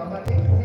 আমাদের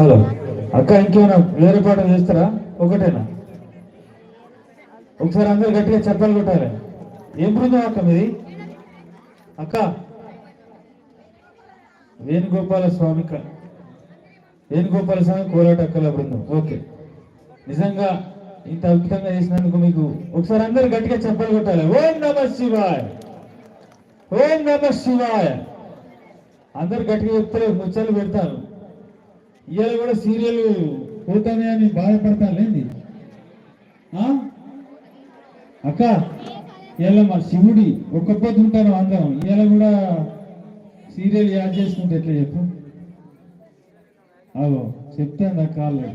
హలో. అక్క ఇంకేమైనా వేరే పాట చేస్తారా? ఒకటేనా? ఒకసారి అందరు గట్టిగా చెప్పాలి కొట్టాలి. ఏం బృందం అక్క మీది? అక్క. వేణుగోపాల స్వామి వేణుగోపాల స్వామి కోలాట అక్కల బృందం. ఓకే. నిజంగా ఇంత అద్భుతంగా చేసినందుకు మీకు ఒకసారి అందరు గట్టిగా చెప్పాలి కొట్టాలి. ఓం నమ శివాయ. ఓం నమ శివాయ. అందరు గట్టిగా చెప్తే ముచ్చలు పెడతాను ఇవాళ కూడా సీరియల్ పోతానే బాధపడతాను అక్క ఇవాళ మా శివుడి ఒక్క పొద్దు ఉంటాను అందరం. ఇవాళ కూడా సీరియల్ యాడ్ చేసుకుంటే ఎట్లా చెప్పు? అవో చెప్తాను అక్క ఆల్రెడీ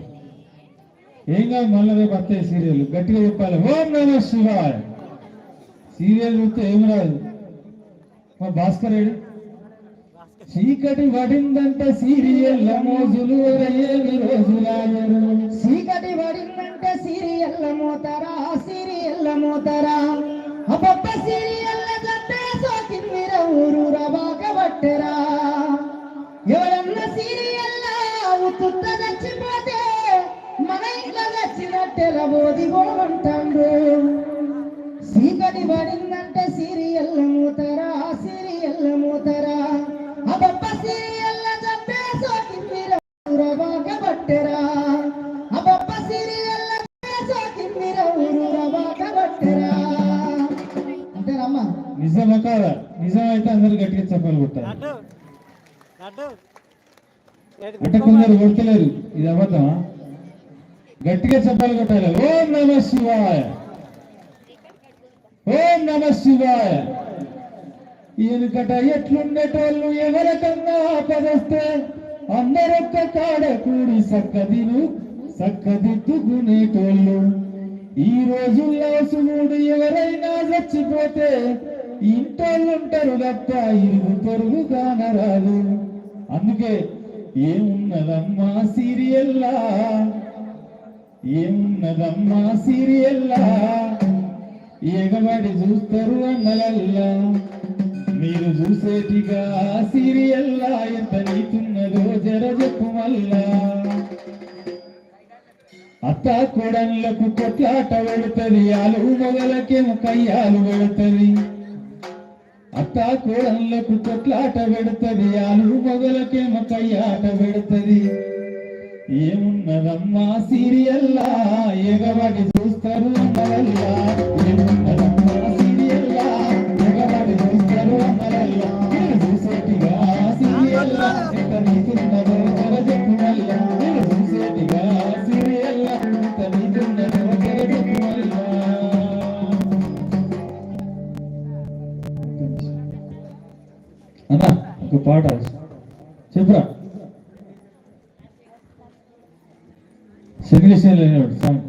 ఏం కాదు మళ్ళీ రేపు వస్తాయి సీరియల్. గట్టిగా చెప్పాలి. ఓం నమ శివాయ్. సీరియల్ చూస్తే ఏం రాదు? మా భాస్కర్ చీకటి పడిందంటే సీరియల్ మోజులు ఏమి రోజులాయరు చీకటి పడిందంటే సీరియల్ల మోతారా సీరియల్ల మోతారా అబ్బబ్బ సీరియల్ల జంటే సోకిందిర ఊరు రవాక పట్టెరా ఎవరన్న సీరియల్ల ఉత్తుత్త చచ్చిపోతే మన ఇంట్లో చచ్చినట్టే రబోది అంటాడు చీకటి పడిందంటే సీరియల్ల అంతేనమ్మా. నిజమా కాదా అందరు గట్టిగా చెప్పాలి ఏడు అంటే కొందరు ఇది అబద్ధమా? గట్టిగా చెప్పాలి కొట్టాలి. ఓం నమ శివాయ. ఓం నమ శివాయ. ఈయనకట ఎట్లుండేటోళ్ళు? ఎవరికన్నా ఆపదొస్తే అందరొక్క కాడ కూడి సక్కదిను సక్కదిద్దుకునేటోళ్ళు ఈ రోజుల్లో సులుడు ఎవరైనా చచ్చిపోతే ఇంటోళ్ళుంటారు తప్ప ఇరుగు పొరుగు కానరాదు. అందుకే ఏమున్నదమ్మా సీరియల్లా? ఏమున్నదమ్మా సీరియల్లా? ఎగబడి చూస్తారు అన్నలల్లా? మీరు చూసేటిగా సీరియల్లా? ఎంత నీతున్నదో జర చెప్పు మల్లా అత్త కోడన్లకు కొట్లాట పెడుతుంది ఆలు మొగలకేమో కయ్యాలు పెడుతుంది. అత్త కోడన్లకు కొట్లాట పెడుతుంది ఆలు మొగలకేమో కయ్యాట పెడుతుంది. ఏమున్నదమ్మా సీరియల్లా? ఎగబడి చూస్తారు అమ్మలల్లా ఏమున్నదమ్మా అన్నా ఒక పాట చెప్పురా. శనిలిసిన లేనివాడు సాంగ్